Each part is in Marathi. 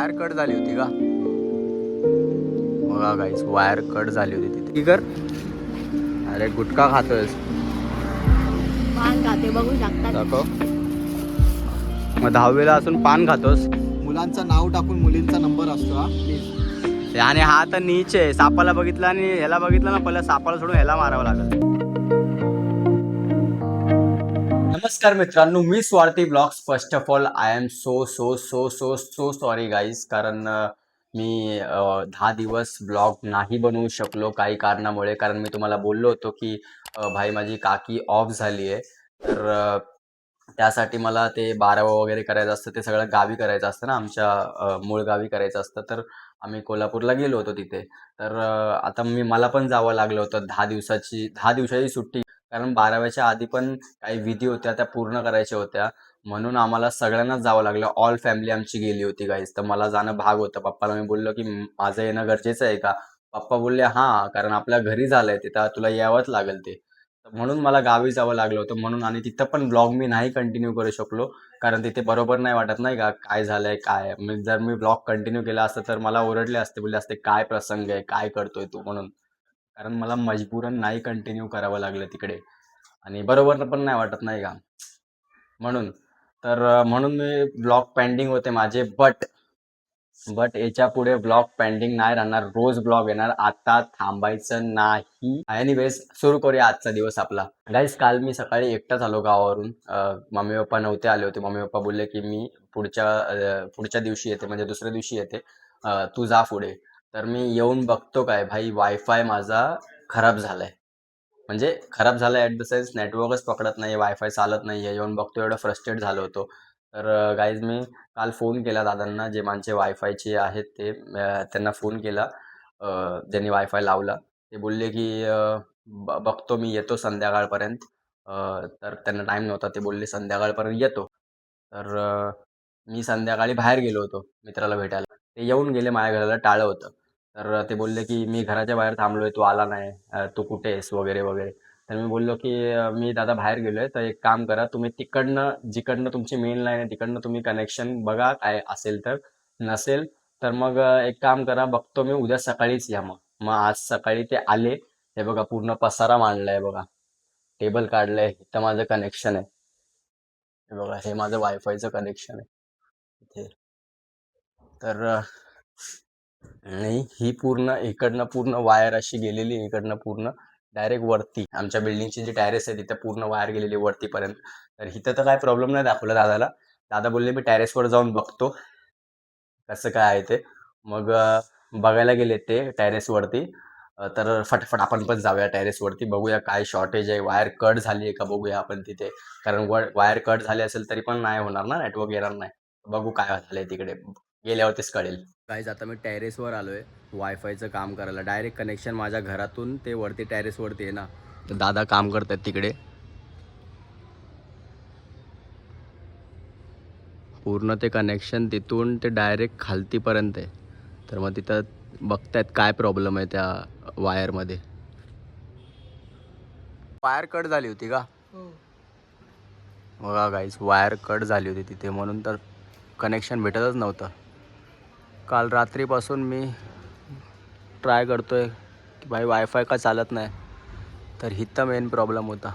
वायर कट झाली होती का? बघा गाईस वायर कट झाली होती तिथे. की कर अरे गुटखा खातोयस. पान खाते बघू शकता. दाखव. मग दहावीला असून पान खातोस? मुलांचं नाव टाकून मुलींचा नंबर असतो हा. प्लीज आणि हा तर नीच आहे. सापाला बघितला आणि ह्याला बघितलं ना पहिला सापाला सोडून ह्याला मारावं लागल. नमस्कार मित्रांनो मी स्वार्थी vlogs. First of all I am so so so so so sorry guys कारण मी दहा दिवस ब्लॉग नाही बनवू शकलो काही कारणामुळे. कारण मी तुम्हाला बोललो होतो की भाई माझी काकी ऑफ झाली आहे. तर त्यासाठी मला ते बारावं वगैरे करायचं असतं ते सगळं गावी करायचं असतं ना आमच्या मूळ गावी करायचं असतं. तर आम्ही कोल्हापूरला गेलो होतो तिथे. तर आता मी मला पण जावं लागलं होतं दहा दिवसाची दहा दिवसाची सुट्टी. कारण बाराव्याच्या आधी पण काही विधी होत्या त्या पूर्ण करायच्या होत्या. म्हणून आम्हाला सगळ्यांनाच जावं लागलं. ऑल फॅमिली आमची गेली होती गाईज तर मला जाणं भाग होतं. पप्पाला मी बोललो की माझं येणं गरजेचं आहे का? पप्पा बोलले हां कारण आपल्या घरी झालंय ते तर तुला यावंच लागेल ते. म्हणून मला गावी जावं लागलं होतं. म्हणून आणि तिथं पण ब्लॉग मी नाही कंटिन्यू करू शकलो. कारण तिथे बरोबर नाही वाटत नाही का काय झालंय काय? जर मी ब्लॉग कंटिन्यू केला असतं तर मला ओरडले असते बोलले असते काय प्रसंग आहे? काय करतोय तू? म्हणून. कारण मला मजबूरन नाही कंटिन्यू करावं लागलं तिकडे. आणि बरोबर पण नाही वाटत नाही का? म्हणून. तर म्हणून मी ब्लॉग पेंडिंग होते माझे बट बट याच्यापुढे ब्लॉग पेंडिंग नाही राहणार. रोज ब्लॉग येणार. आता थांबायचं नाही. एनिवेज सुरू करूया आजचा दिवस आपला. गाईस काल मी सकाळी एकटाच आलो गावावरून. मम्मी पप्पा नव्हते आले होते. मम्मी पप्पा बोलले की मी पुढच्या पुढच्या दिवशी येते म्हणजे दुसऱ्या दिवशी येते. तू जा पुढे. तर मी येऊन बघतो काय. भाई वायफाय माझा खराब झालाय. म्हणजे खराब झालाय ॲट द सेन्स नेटवर्कच पकडत नाही वायफाय चालत नाही आहे येऊन बघतो एवढं फ्रस्ट्रेट झालो होतो. तर गाईज मी काल फोन केला दादांना जे माझे वायफायचे आहेत ते त्यांना फोन केला ज्यांनी वायफाय लावला. ते बोलले की ब- बघतो मी येतो संध्याकाळपर्यंत. तर त्यांना टाईम नव्हता. ते बोलले संध्याकाळपर्यंत येतो. तर मी संध्याकाळी बाहेर गेलो होतो मित्राला भेटायला. ते येऊन गेले माझ्या घराला टाळं होतं. तर ते बोलले की मी घराच्या बाहेर थांबलोय तू आला नाही तू कुठे आहेस? वगैरे वगैरे. तर मी बोललो की मी दादा बाहेर गेलोय तर एक काम करा तुम्ही तिकडनं जिकडनं तुमची मेन लाईन आहे तिकडनं तुम्ही कनेक्शन बघा काय असेल तर. नसेल तर मग एक काम करा बघतो मी उद्या सकाळीच या मग. मग आज सकाळी ते आले. हे बघा पूर्ण पसारा मांडलाय बघा. टेबल काढलंय इथं माझं कनेक्शन आहे. हे बघा हे माझं वायफायचं कनेक्शन आहे. इथे. तर आणि ही पूर्ण इकडनं पूर्ण वायर अशी गेलेली इकडनं पूर्ण डायरेक्ट वरती. आमच्या बिल्डिंगची जी टॅरेस आहे तिथे पूर्ण वायर गेलेली आहे वरतीपर्यंत. तर इथं तर काय प्रॉब्लेम नाही दाखवला दादाला. दादा बोलले मी टॅरेसवर जाऊन बघतो. कसं काय आहे ते. मग बघायला गेले ते टॅरेसवरती तर फटाफट आपण पण जाऊया टॅरेसवरती बघूया काय शॉर्टेज आहे. वायर कट झाली आहे का बघूया आपण तिथे. कारण वायर कट झाली असेल तरी पण नाही होणार ना नेटवर्क येणार नाही. बघू काय झालंय तिकडे. गेल्यावरतीच कळेल. गाईज आता मी टेरेसवर आलोय. वायफायचं काम करायला. डायरेक्ट कनेक्शन माझ्या घरातून ते वरती टेरेसवरती आहे ना. तर दादा काम करतात तिकडे. पूर्ण ते कनेक्शन तिथून ते डायरेक्ट खालतीपर्यंत आहे. तर मग तिथं बघतायत काय प्रॉब्लेम आहे त्या वायरमध्ये वायर कट झाली होती का? बघा गाईज वायर कट झाली होती तिथे. म्हणून तर कनेक्शन भेटतच नव्हतं. काल रात्रीपासून मी ट्राय करतो आहे की भाई वायफाय का चालत नाही. तर हिथं मेन प्रॉब्लेम होता.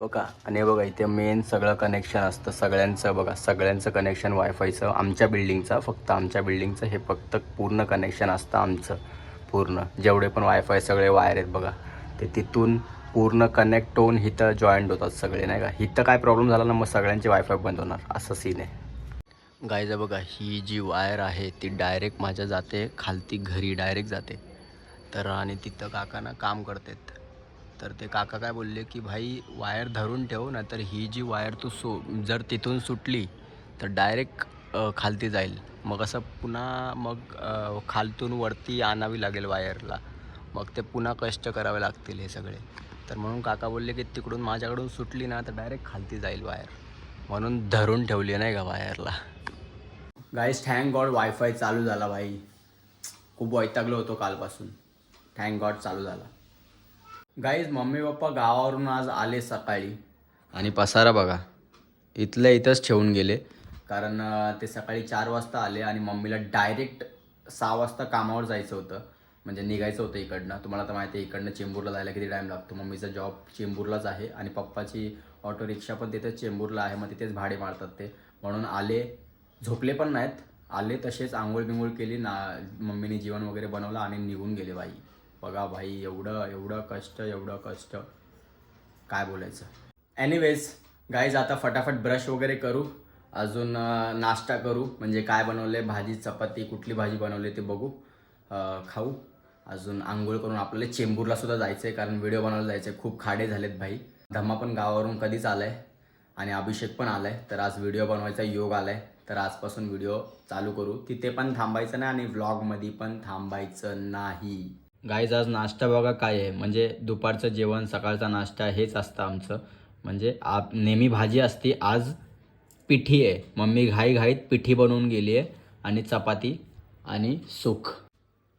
हो बघा आणि बघा इथे मेन सगळं कनेक्शन असतं. सगळ्यांचं बघा सगळ्यांचं कनेक्शन वायफायचं. आमच्या बिल्डिंगचं फक्त आमच्या बिल्डिंगचं हे फक्त पूर्ण कनेक्शन असतं आमचं. पूर्ण. जेवढे पण वायफाय सगळे वायर आहेत बघा. ते तिथून पूर्ण कनेक्ट होऊन हिथं जॉईंट होतात सगळे नाही का? हिथं काय प्रॉब्लेम झाला ना मग सगळ्यांचे वायफाय बंद होणार. असं सीन आहे. गायचं बघा ही जी वायर आहे ती डायरेक्ट माझ्या जाते खालती घरी डायरेक्ट जाते. तर आणि तिथं काकांना काम करतात. तर ते काका काय बोलले की भाई वायर धरून ठेव ना तर ही जी वायर तू सो जर तिथून सुटली तर डायरेक्ट खालती जाईल. मग असं पुन्हा मग खालतून वरती आणावी लागेल वायरला. मग ते पुन्हा कष्ट करावे लागतील हे सगळे. तर म्हणून काका बोलले की तिकडून माझ्याकडून सुटली ना तर डायरेक्ट खालती जाईल वायर. म्हणून धरून ठेवली नाही का वायरला. गाईस थँक गॉड वायफाय चालू झाला भाई. खूप वैतागलो होतो कालपासून. थँक गॉड चालू झाला. गाईज मम्मी पप्पा गावावरून आज आले सकाळी. आणि पसारा बघा. इथल्या इथंच ठेवून गेले. कारण ते सकाळी चार वाजता आले आणि मम्मीला डायरेक्ट सहा वाजता कामावर जायचं होतं. म्हणजे निघायचं होतं इकडनं. तुम्हाला तर माहिती आहे इकडनं चेंबूरला जायला किती टाईम लागतो. मम्मीचा जॉब चेंबूरलाच आहे आणि पप्पाची ऑटो रिक्षा पण तिथेच चेंबूरला आहे. मग तिथेच भाडे मारतात ते. म्हणून आले झोपले पण नाहीत. आले तसेच आंघोळ बिंघोळ केली ना मम्मीने जेवण वगैरे बनवलं आणि निघून गेले बाई. बघा भाई एवढं एवढं कष्ट एवढं कष्ट. काय बोलायचं? एनिवेज गाईज आता फटाफट ब्रश वगैरे करू. अजून नाश्ता करू. म्हणजे काय बनवले भाजी चपाती कुठली भाजी बनवली ते बघू. खाऊ. अजून आंघोळ करून आपल्याला चेंबूरला सुद्धा जायचं आहे कारण व्हिडिओ बनवायला जायचं आहे खूप खाडे झालेत भाई. धम्मा पण गावावरून कधीच आलाय. आणि अभिषेक पण आलाय. तर आज व्हिडिओ बनवायचा योग आलाय. तर आजपासून व्हिडिओ चालू करू. तिथे पण थांबायचं नाही आणि व्लॉगमध्ये पण थांबायचं नाही. गाईज आज नाश्ता बघा काय आहे. म्हणजे दुपारचं जेवण सकाळचा नाश्ता हेच असतं आमचं. म्हणजे आप नेहमी भाजी असती. आज पिठी आहे. मम्मी घाई घाईत पिठी बनवून गेली आहे. आणि चपाती आणि सुख.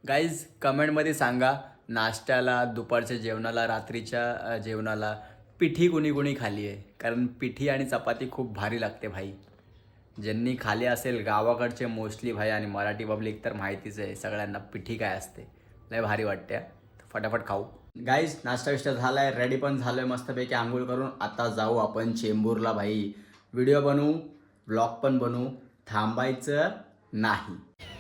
गाईज कमेंटमध्ये सांगा नाश्त्याला दुपारच्या जेवणाला रात्रीच्या जेवणाला पिठी कुणी कुणी खाली आहे. कारण पिठी आणि चपाती खूप भारी लागते भाई. ज्यांनी खाली असेल गावाकडचे मोस्टली भाई आणि मराठी पब्लिक तर माहितीच आहे सगळ्यांना पिठी काय असते. लय भारी वाटते फटाफट खाऊ. गाईज नाश्ता विष्टा आहे रेडी पण झालो आहे मस्तपैकी आंघोळ करून. आता जाऊ आपण चेंबूरला भाई. व्हिडिओ बनवू ब्लॉग पण बनवू. थांबायचं. नाही.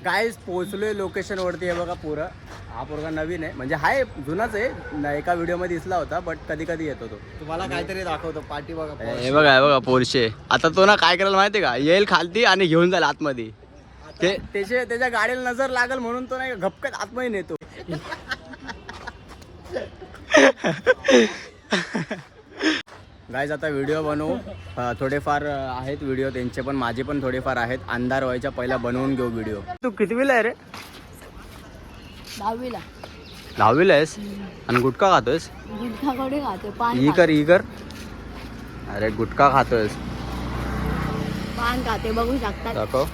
गाईज पोहोचलोय लोकेशनवरती आहे बघा पुरं. हा पोरगा नवीन आहे. म्हणजे हाय जुनाच आहे. न- एका व्हिडिओमध्ये दिसला होता बट कधी कधी येतो तो. तुम्हाला काहीतरी दाखवतो. पाठी बघा हे बघा हे बघा पोरशे. आता तो ना काय करायला माहिती का? येईल खालती आणि घेऊन जाईल आतमध्ये. ते त्याचे त्याच्या गाडीला नजर लागल म्हणून तो नाही का घपकत आतमध्ये नेतो. गाईज आता व्हिडिओ बनवू. थोडेफार आहेत व्हिडिओ त्यांचे पण माझे पण थोडेफार आहेत. अंधार व्हायच्या पहिला बनवून घेऊ व्हिडिओ तू कितवीला आहे रे? दहावीला. दहावीला आहेस? आणि गुटखा खातोयस? गुटखाकडे खाते पान ई कर ई कर. अरे गुटखा खातोयस. खाते. पान खाते बघू शकतात दाखव.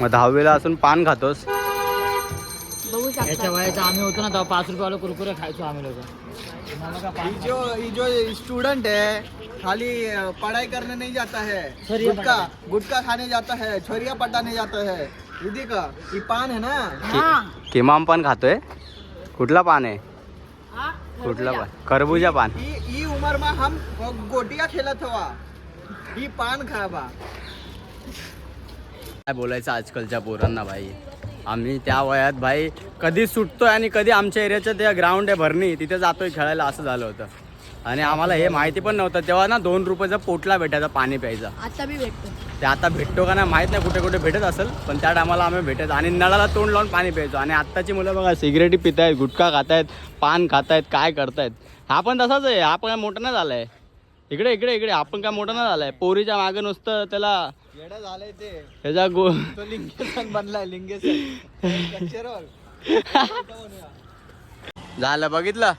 मग दहावीला असून पान खातोस? बघू याच्या वयाचा आम्ही होतो ना तेव्हा पाच रुपयाला कुरकुरे खायचो आम्ही लोक. ये जो ये जो स्टूडेंट है खाली अ, पढ़ाई करने नहीं जाता है छोरिया गुटका गुटका खाने जाता है छोरिया पटाने जाता है ये देखा ये पान है ना? हा. किमाम पान खातोय? कुठला पान आहे? हा कुठला पान? खरबूजा पान. ये ये उम्र में हम गोटिया खेलत हवा. ये पान खाबा काय बोलायचं आजकालच्या पोरांना भाई? आम्ही त्या वयात भाई कधी सुटतोय आणि कधी आमच्या एरियाचं त्या ग्राउंड आहे भरणी तिथे जातोय खेळायला असं झालं होतं. आणि आम्हाला हे माहिती पण नव्हतं तेव्हा ना दोन रुपयाचा पोटला भेटायचा पाणी प्यायचा. आता बी भेटतो. ते आता भेटतो का नाही माहीत नाही कुठे कुठे भेटत असेल पण त्या टायमाला आम्ही भेटत आणि नळाला तोंड लावून पाणी प्यायचो. आणि आत्ताची मुलं बघा सिगरेटी पितायत गुटखा खातायत पान खातायत काय करतायत. हा पण तसाच आहे हा पण काय मोठा नाही झालाय. इकडे इकडे इकडे आपण काय मोठा नाही झालाय. पोरीच्या मागे नुसतं त्याला येडा झालंय ते. ह्याचा गो तो लिंगेसन बनलाय लिंगेसन. झालं बघितलं?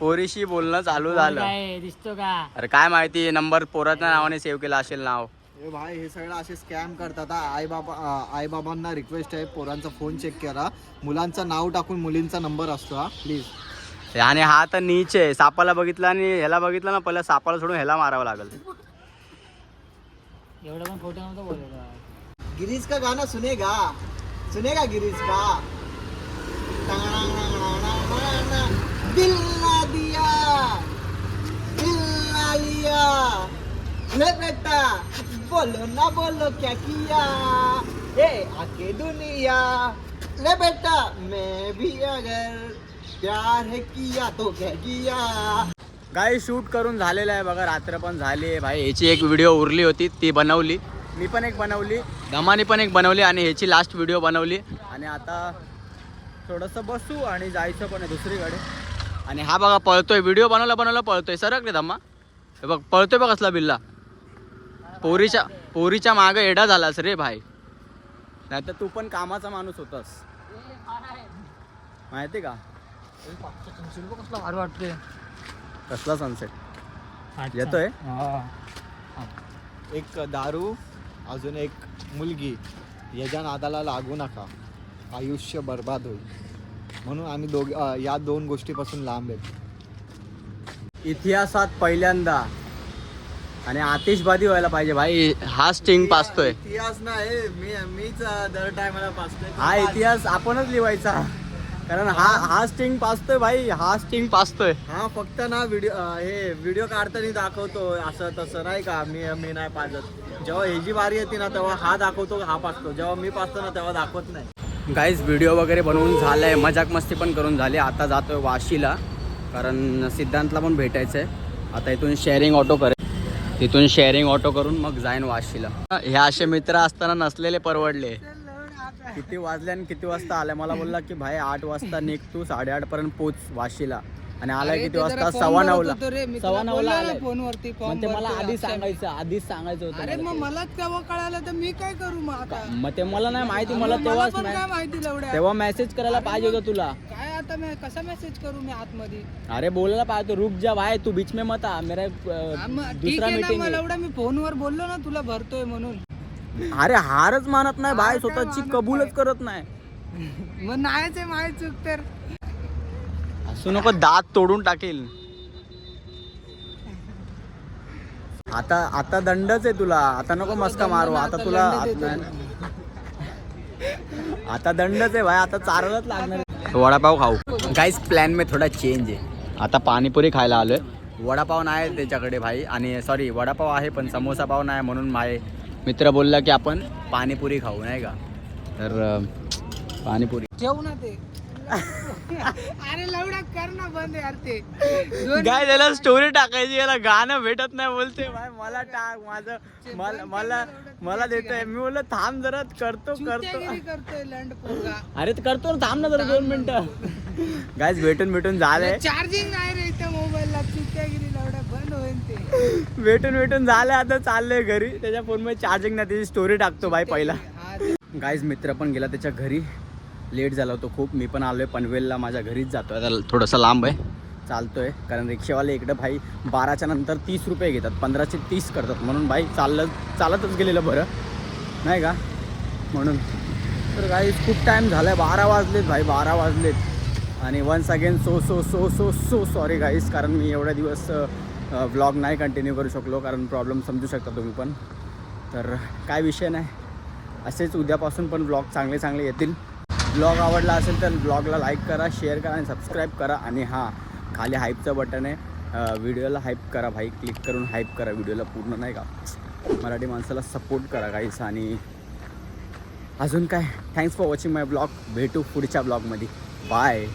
पोरीशी बोलणं चालू झालं. काय दिसतो का? अरे काय माहिती नंबर पोराच्या नावाने सेव्ह केला असेल नाव. ए भाई हे सगळं असे स्कॅम करतात हा. आई बाबा आई बाबांना रिक्वेस्ट आहे पोरांचा फोन चेक करा. मुलांचं नाव टाकून मुलींचा नंबर असतो हा. प्लीज आणि हा तर नीच आहे. सापाला बघितला आणि ह्याला बघितलं ना पहिला सापाला सोडून ह्याला मारावं लागल. गिरीश का गाना सुनेगा? सुनेगा गिरीश का? दिल ना दिया दिल ना लिया। ले बेटा, बोलो ना बोलो क्या किया? ए, आके दुनिया। ले बेटा, मैं भी अगर प्यार है किया तो क्या किया? काही शूट करून झालेलं आहे बघा रात्र पण झाली आहे भाई. ह्याची एक व्हिडिओ उरली होती ती बनवली. मी पण एक बनवली. धमानी पण एक बनवली आणि ह्याची लास्ट व्हिडिओ बनवली. आणि आता थोडंसं बसू आणि जायचं पण आहे दुसरीकडे. आणि हा बघा पळतोय. व्हिडिओ बनवला बनवला पळतोय. सरक रे धम्मा. हे बघ पळतोय बघ कसला बिल्ला. पोरीच्या पोरीच्या मागं एडा झालास रे भाई. नाही तर तू पण कामाचा माणूस होतास. माहिती का? कसला भारी वाटतोय. कसला सनसेट. येतोय? हा. एक दारू अजून एक मुलगी. याच्या नादाला लागू नका. आयुष्य बर्बाद होईल. म्हणून आम्ही दोघ या दोन गोष्टीपासून लांब आहेत. इतिहासात पहिल्यांदा आणि आतिषबाजी व्हायला पाहिजे भाई. हा स्टिंग पाचतोय इतिहास नाही मी मीच दर टायमाला पाचतोय हा इतिहास आपणच लिवायचा. कारण हा हा स्टिंग पाचतोय भाई हा स्टिंग पाचतोय हा फक्त ना व्हिडिओ हे व्हिडिओ काढताना दाखवतो असं तसं नाही का मी मी नाही पाजत. जेव्हा ह्याची बारी येते ना तेव्हा हा दाखवतो हा पाचतो जेव्हा मी पाचतो ना तेव्हा दाखवत नाही. गाईज व्हिडिओ वगैरे बनवून झालंय. मजाक मस्ती पण करून झाली. आता जातोय वाशीला. कारण सिद्धांतला पण भेटायचं आहे आता इथून शेअरिंग ऑटो करेल तिथून शेअरिंग ऑटो करून मग जाईन वाशीला. हे असे मित्र असताना नसलेले परवडले. किती वाजले आणि किती वाजता आले? मला बोलला की भाई आठ वाजता निघ तू साडेआठ पर्यंत पोच वाशीला. आणि आलाय किती वाजता? सव्वा नऊला. सव्वा नऊला फोनवरती ते मला आधीच सांगायचं आधीच सांगायचं होतं. अरे मला मग. मला तेव्हा कळालं तर मी काय करू मग आता? मग ते मला नाही माहिती मला मला तेव्हाच मा- माहिती तेव्हा मेसेज करायला पाहिजे होतं तुला. काय आता मी कसा मेसेज करू मी आतमध्ये? अरे बोलायला पाहिजे रुक जा भाई तू बीच में मत आ मेरा दुसरा मीटिंग मग लवड्या मी फोनवर बोललो ना तुला भरतोय म्हणून. अरे हारच मानत नाही काय स्वतःची कबूलच. करत नाही. मग नाहीच आहे माझी चूक तर. असू नको दात तोडून टाकेल. आता आता दंडच आहे तुला. आता नको मस्का मारू. आता तुला आता दंडच आहे भाई. आता चारायलाच लागणार. वडापाव खाऊ. काहीच प्लॅन में थोडा चेंज आहे. आता पाणीपुरी खायला आलोय. वडापाव नाही त्याच्याकडे भाई. आणि सॉरी वडापाव आहे पण समोसा पाव नाही म्हणून माझे मित्र बोलला की आपण पाणीपुरी खाऊ नाही का? तर पाणीपुरी. ना ते. अरे लवडा कर ना बंद यार ते. काय त्याला स्टोरी टाकायची याला गाणं भेटत नाही बोलते. भाई मला टाक माझं मला मला देतोय. मी बोललो थांब जरा करतो करतो. चुत्यागिरी करतोय लंड पोरगा. अरे करतो ना थांब ना जरा दोन मिनिटं. गायच भेटून भेटून झालंय. चार्जिंग नाही रे इथं मोबाईलला चुत्यागिरी लवड्या बंद होईल ते. भेटून भेटून झालंय आता चाललंय घरी. त्याच्या फोनमध्ये चार्जिंग नाही त्याची स्टोरी टाकतो भाई पहिला. गाईज मित्र पण गेला त्याच्या घरी. लेट झाला होतो खूप. मी पण आलोय पनवेलला माझ्या घरीच जातोय. आता थोडंसं लांब आहे. चालतोय. कारण रिक्षावाले इकडं भाई बाराच्या नंतर तीस रुपये घेतात पंधराशे तीस करतात. म्हणून भाई चाललं चालतच गेलेलं बरं. नाही का? म्हणून. तर गाईज खूप टाईम झाला आहे बारा वाजलेत भाई बारा वाजलेत. आणि once again so so so so so sorry guys कारण मी एवढ्या दिवस व्लॉग नाही कंटिन्यू करू शकलो कारण प्रॉब्लेम समजू शकता तुम्ही पण. तर काय विषय नाही. असेच उद्यापासून पण ब्लॉग चांगले चांगले येतील. ब्लॉग आवडला असेल तर ब्लॉगला लाईक करा शेअर करा आणि सबस्क्राईब करा. आणि हां खाली हाईपचं बटन आहे. व्हिडिओला हाईप करा भाई. क्लिक करून हाईप करा. व्हिडिओला पूर्ण नाही का? मराठी माणसाला सपोर्ट करा काहीच आणि अजून काय? Thanks for watching my vlog भेटू पुढच्या ब्लॉगमध्ये बाय